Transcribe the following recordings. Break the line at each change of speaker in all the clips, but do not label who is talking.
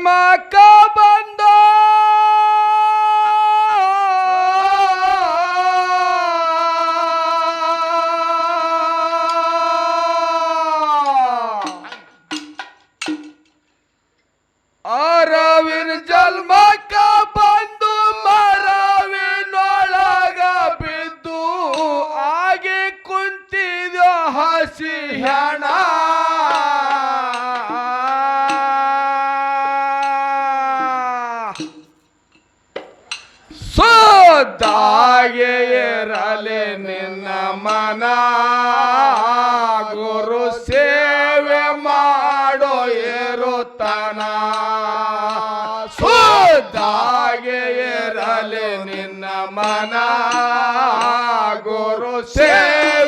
ಜನ್ಮಕ್ಕ ಬಂದ ಇರಲಿ ನಿನ್ನ ಮನ ಗುರು ಸೇವೆ ಮಾಡೋ ಸೋದಾಗೆ ಇರಲಿ ನಿನ್ನ ಮನ ಗುರು ಸೇವೆ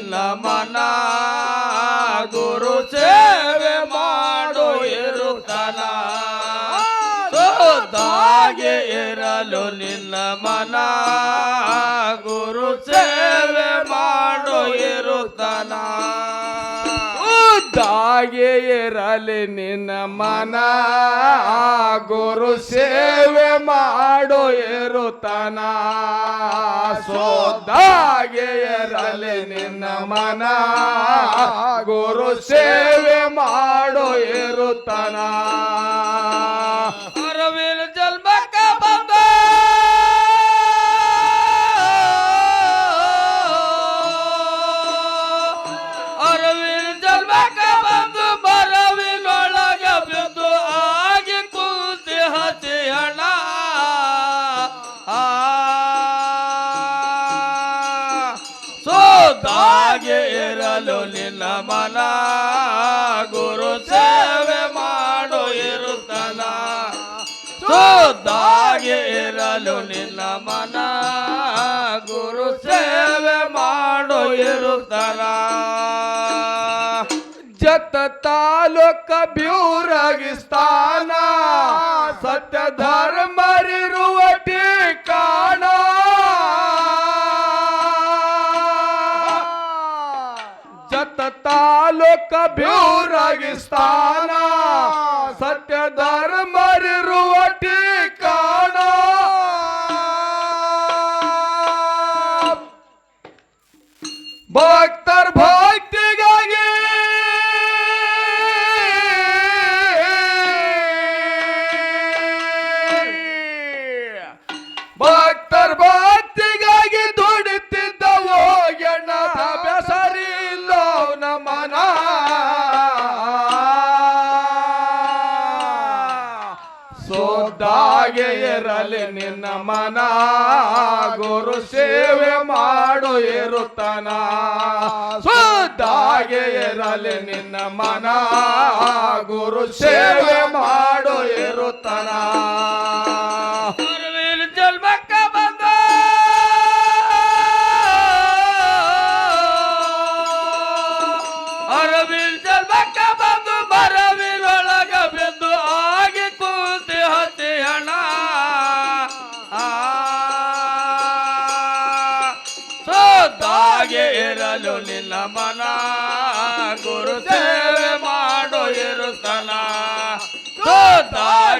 ನಿನ್ನ ಮನ ಗುರು ಸೇವೆ ಮಾಡು ಇರುತ್ತನ ಸೋತಾಗೆ ಇರಲು ನಿನ್ನ ಮನ ಗುರು ಸೇವೆ ಮಾಡು ಇರುತ್ತನ ಉದ್ದಾಗೆ ಇರಲಿ ನಿನ್ನ ಮನ ಗುರು ಸೇವೆ ಮಾಡೋ ಇರುತನ ಸೋದಾಗೆ ಇರಲಿ ನಿನ್ನ ಮನ ಗುರು ಸೇವೆ ಮಾಡೋ ಇರುತ್ತಾನ ಸೋದಾಗೆ ಇರಲು ನಿನ್ನ ಮನ ಗುರು ಸೇವೆ ಮಾಡು ಇರುತ್ತನ ಸೋದಾಗೆ ಇರಲು ನಿನ್ನ ಮನ ಗುರು ಸೇವೆ ಮಾಡು ಇರುತ್ತನ ಜತ ತಾಲೂಕ ಬ್ಯೂರಗಿಸ್ತಾನ ಸತ್ಯ ಧರ್ಮರಿರುವ ತಾಲೂಕ ಬ್ಯೂರಗಿ ಸ್ಥಾನ. ಸತ್ಯ ಧರ್ಮರಿರುವ ಠಿಕಾಣ ಸೋದಾಗೆ ಇರಲಿ ನಿನ್ನ ಮನ ಗುರು ಸೇವೆ ಮಾಡು ಇರುತ್ತನ ಇರಲಿ ನಿನ್ನ ಮನ ಗುರು ಸೇವೆ ಮಾಡು ಇರುತ್ತಾನ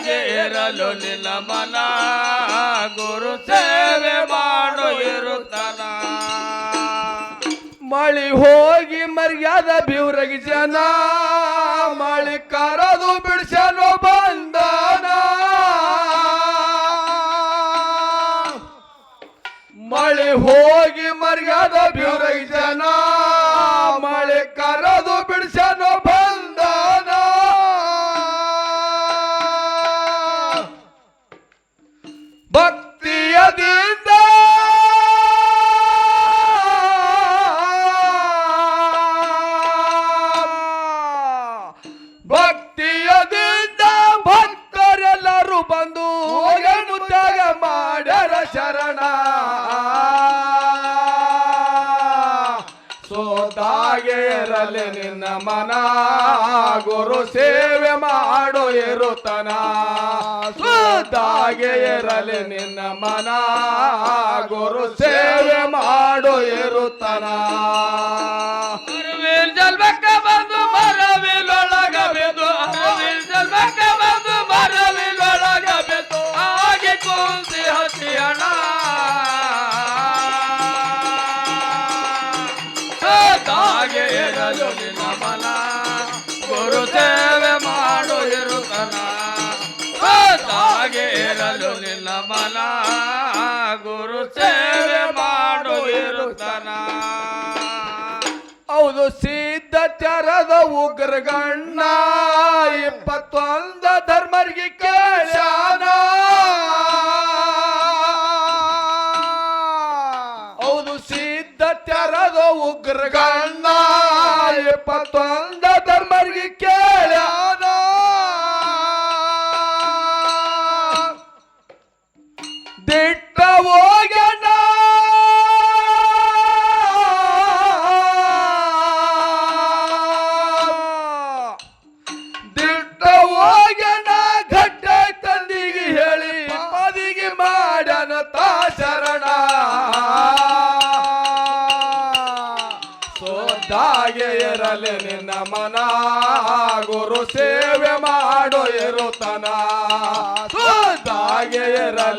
ಸೋದಾಗೆ ಇರಲು ನಿನ್ನ ಮನ. ಗುರು ಸೇವೆ ಮಾಡೋ ಇರುತ್ತನ ಮಳಿ ಹೋಗಿ ಮರ್ಯಾದ ಬಿವ್ರಗಿ ಜನ. ಮಳಿ ಕರದು ಬಿಡ್ಸಲು ಬಂದನ. ಮಳಿ ಹೋಗಿ ಮರ್ಯಾದ ಬಿವ್ರಗಿ ಜನ. ಸೋತಾಗೆ ಇರಲಿ ನಿನ್ನ ಮನ ಗುರು ಸೇವೆ ಮಾಡೋ ಇರುತ್ತನ? ನಿನ್ನ ಮನ. ಗುರು ಸೇವೆ ಮಾಡು ಇರುತ್ತನ. ಹೌದು, ಸಿದ್ಧ ಚರದ ಉಗ್ರಗಣ್ಣ. ಇಪ್ಪತ್ತೊಂದ ಧರ್ಮರಿಗೆ ಕೇಳ್ಯಾನ. ಹೌದು, ಸಿದ್ಧ ಚರದ ಉಗ್ರಗಣ್ಣ. ಇಪ್ಪತ್ತೊಂದ ಧರ್ಮರಿಗೆ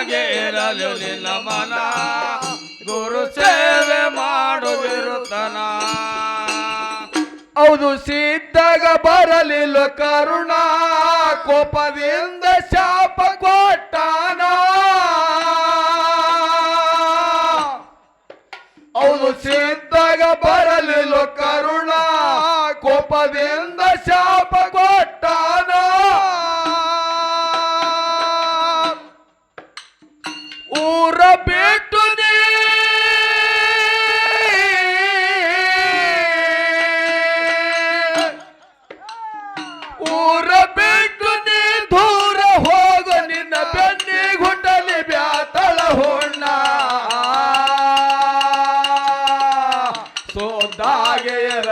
ಸದಾಗೆ ಇರಲು ನಿನ್ನ ಮನ. ಗುರು ಸೇವೆ
ಮಾಡುವಿರುತ್ತನ.
ಹೌದು ಸಿದ್ದಾಗ ಬರಲಿಲ್ಲ ಕರುಣ. ಕೋಪದಿಂದ ಶಾಪ ಕೊಟ್ಟಾನ. ಹೌದು ಸಿದ್ದಾಗ ಬರಲಿಲ್ಲ ಕರುಣ. ಕೋಪದಿಂದ ಶಾಪ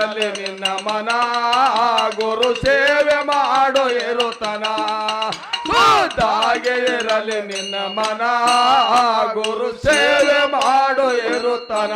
ಇರಲಿ ನಿನ್ನ ಮನ, ಗುರು ಸೇವೆ ಮಾಡೋ ಇರುತ್ತನ ಸೋದಾಗೆ ಇರಲಿ ನಿನ್ನ ಮನ, ಗುರು ಸೇವೆ ಮಾಡೋ ಇರುತ್ತನ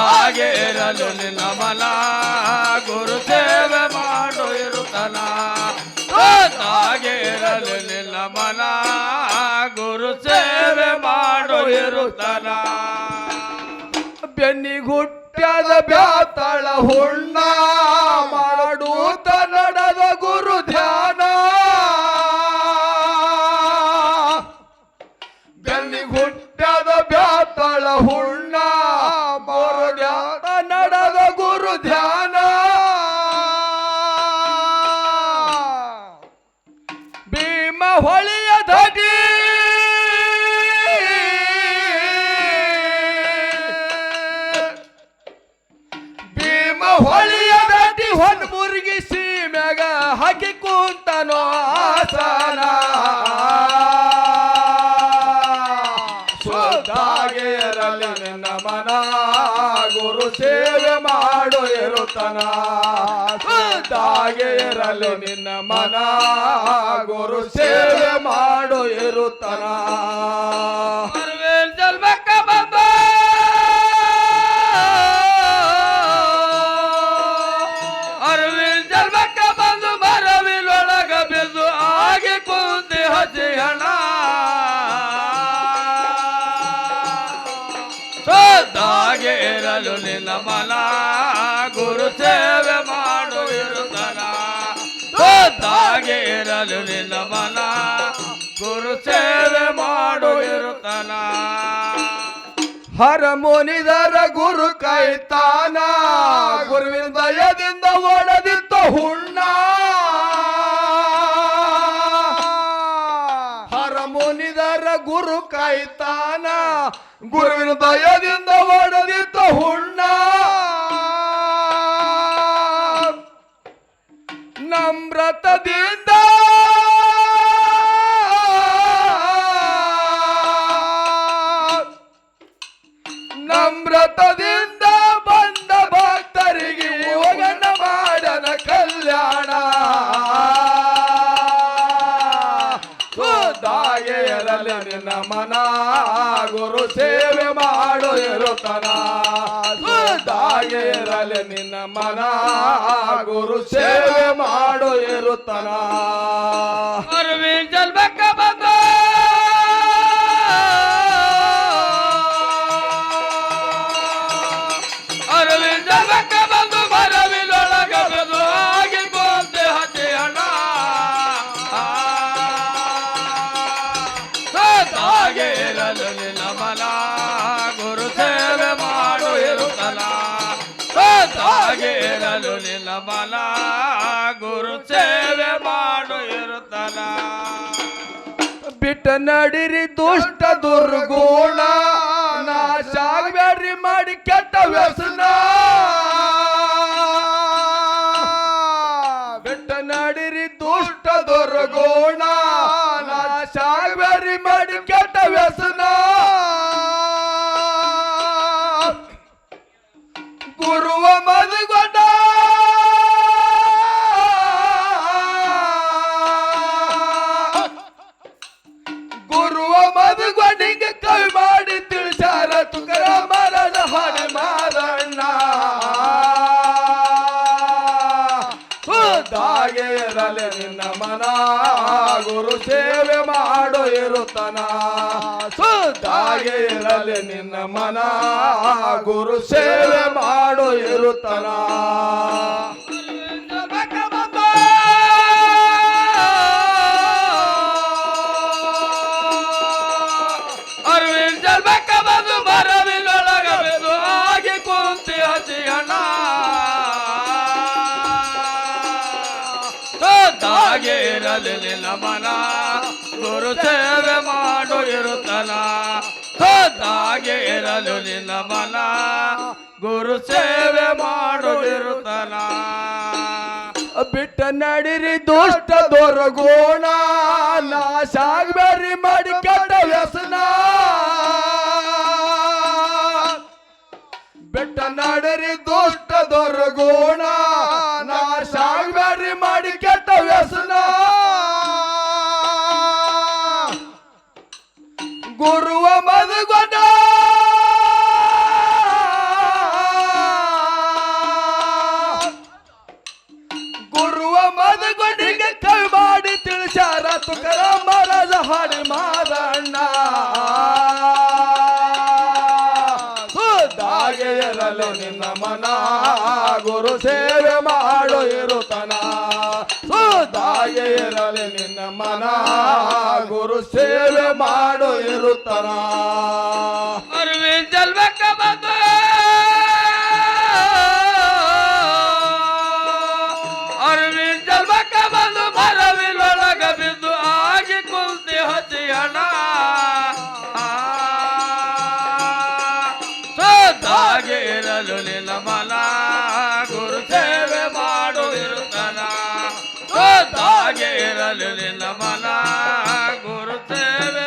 ಸದಾಗೆ ಇರಲು ನಿನ್ನ ಮನ. ಗುರು ಸೇವೆ ಮಾಡು ಇರುತ್ತಲ. ಸದಾಗೆ ಇರಲು ನಿನ್ನ ಮನ. ಗುರು ಸೇವೆ ಮಾಡು
ಬ್ಯಾತಳ ಹುಣ್ಣ ಮಾಡುತ್ತ ನಡೆದ ಗುರು ಧ್ಯಾನ. ಬೆನ್ನಿಗುಟ್ಟ್ಯಾದ ಬ್ಯಾತಳ ಹುಣ್ಣ ಇರಲಿ ನಿನ್ನ ಮನ. ಗುರು ಸೇವೆ ಮಾಡು ಇರುತ್ತನ. ಹಾಗೆಯರಲ್ಲಿ ನಿನ್ನ ಮನ. ಗುರು ಸೇವೆ ಮಾಡು ಇರುತ್ತನ.
ಶುದ್ಧಾಗೆ ಇರಲು ನಿನ್ನ ಮನ. ಗುರು ಸೇವೆ ಮಾಡು ಇರುತ್ತನ ಶುದ್ಧಾಗೆ ಇರಲು ನಿನ್ನ ಮನ. ಗುರು ಸೇವೆ ಮಾಡು ಇರುತ್ತನ
ಹರ ಮುನಿದರ ಗುರು ಕೈತಾನ. ಗುರುವಿನ ದಯದಿಂದ ಒಡೆದಿತ್ತ ಹುಣ್ಣ. ಗುರು ಕಾಯ್ತಾನ. ಗುರುವಿನ ದಯದಿಂದ ಒಡೆದಿತ್ತ ಹುಣ್ಣ. ನಮ್ರತದಿಂದ. ನಮ್ರತದಿಂದ. ಇರಲಿ ನಿನ್ನ ಮನ, ಗುರು ಸೇವೆ ಮಾಡು ಇರುತ್ತನ. ಸುದ್ದಾಗೆ ನಿನ್ನ ಮನ, ಗುರು ಸೇವೆ ಮಾಡು ಇರುತ್ತನ.
ಅರವಿಂದ್ ಸದಾಗೆ ಇರಲು ನಿನ್ನ ಮನ ಗುರು ಸೇವೆ ಮಾಡು ಇರುತ್ತಲ. ಸದಾಗೆ ಇರಲು ನಿನ್ನ ಮನ ಗುರು ಸೇವೆ ಮಾಡು ಇರುತ್ತಲ.
ಬಿಟ್ಟ ನಡಿರಿ ದುಷ್ಟ ದುರ್ಗುಣ. ನಾಶ ಆಗ್ಬೇಡ್ರಿ ಮಾಡಿ ಕೆಟ್ಟ ವ್ಯಸನ. ಬಿಟ್ಟ ನಡಿರಿ ದುಷ್ಟ ದುರ್ಗುಣ. ನಾಶ ಆಗ್ಬೇಡ್ರಿ ಮಾಡಿ ಕೆಟ್ಟ ವ್ಯಸನ ಗುರುವ ಗುರು ಸೇವೆ ಮಾಡೋ ಇರುತ್ತನ. ಸುದ್ದಾಗೆ ಇರಲಿ ನಿನ್ನ ಮನ. ಗುರು ಸೇವೆ ಮಾಡೋ ಇರುತ್ತನ.
ಅರವಿಂದ್ ಇರಲಿ ನಿನ್ನ ಗುರು ಸೇವೆ ಮಾಡು ಇರುತ್ತನ ಸದಾಗೆ ಇರಲು ನಿನ್ನ ಗುರು ಸೇವೆ ಮಾಡು ಇರುತ್ತನ
ಬಿಟ್ಟ ನಡಿರಿ ದುಷ್ಟ ದೊರಗೋಣ, ನಾಶ ಆಗ್ಬೇಡ್ರಿ ಮಾಡಿ ಕೆಟ್ಟ ವ್ಯಸನ. ಬಿಟ್ಟ ನಡಿರಿ ದುಷ್ಟ ದೊರಗೋಣ ಸುದ್ದಾಗೆ ಇರಲಿ ನಿನ್ನ ಮನ ಗುರು ಸೇವೆ ಮಾಡು ಇರುತ್ತನ?
ಅರವಿಂದ್ ನಿನ್ನ ಮನ ಗುರು ಸೇವೆ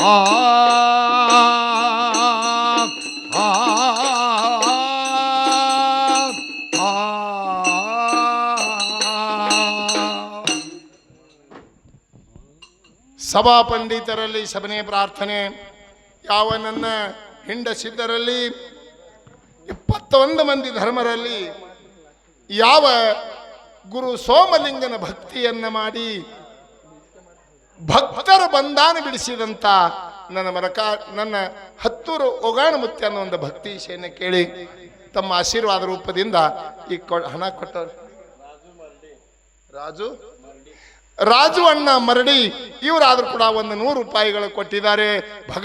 ಆ
ಸಭಾ ಪಂಡಿತರಲ್ಲಿ ಸಭನೆ ಪ್ರಾರ್ಥನೆ ಯಾವ ನನ್ನ ಹಿಂಡ ಇಪ್ಪತ್ತೊಂದು ಮಂದಿ ಧರ್ಮರಲ್ಲಿ ಯಾವ ಗುರು ಸೋಮಲಿಂಗನ ಭಕ್ತಿಯನ್ನ ಮಾಡಿ ಭಕ್ತರ ಬಂದಾನ ಬಿಡಿಸಿದಂತ ನನ್ನ ಮರಕ ನನ್ನ ಹತ್ತೂರು ಒಗಾಣ ಮುತ್ತಿ ಅನ್ನೋ ಒಂದು ಭಕ್ತಿ ವಿಷಯನ ಕೇಳಿ ತಮ್ಮ ಆಶೀರ್ವಾದ ರೂಪದಿಂದ ಈ ಹಣ ಕೊಟ್ಟ ರಾಜು ರಾಜು ಅಣ್ಣ ಮರಡಿ, ಇವರಾದ್ರೂ ಕೂಡ ಒಂದು ನೂರು ರೂಪಾಯಿಗಳು ಕೊಟ್ಟಿದ್ದಾರೆ. ಭಗ